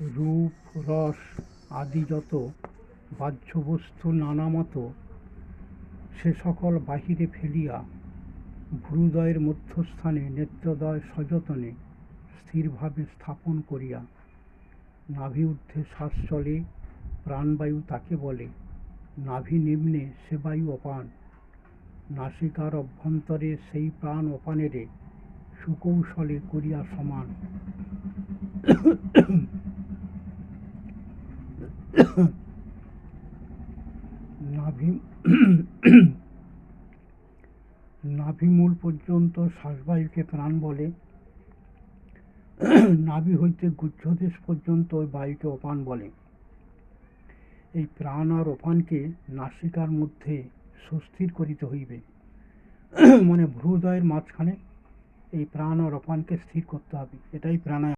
রূপ রস আদি যত বাহ্য বস্তু নানা মত সে সকল বাহিরে ফেলিয়া ভ্রুদয়ের মধ্যস্থানে নেত্রদ্বয় সযতনে স্থিরভাবে স্থাপন করিয়া নাভি ঊর্ধ্বে শ্বাস চলে, প্রাণবায়ু তাকে বলে। নাভি নিম্নে সে বায়ু অপান। নাসিকার অভ্যন্তরে সেই প্রাণ অপানেরে সুকৌশলে করিয়া সমান। নাভি নাভিমূল পর্যন্ত শ্বাসবায়ুকে প্রাণ বলে। নাভি হইতে গুহ্যদেশ পর্যন্ত ওই বায়ুকে অপান বলে। এই প্রাণ আর অপানকে নাসিকার মধ্যে সুস্থির করিতে হইবে। মানে ভ্রুদয়ের মাঝখানে এই প্রাণ আর অপানকে স্থির করতে হবে। এটাই প্রাণায়াম।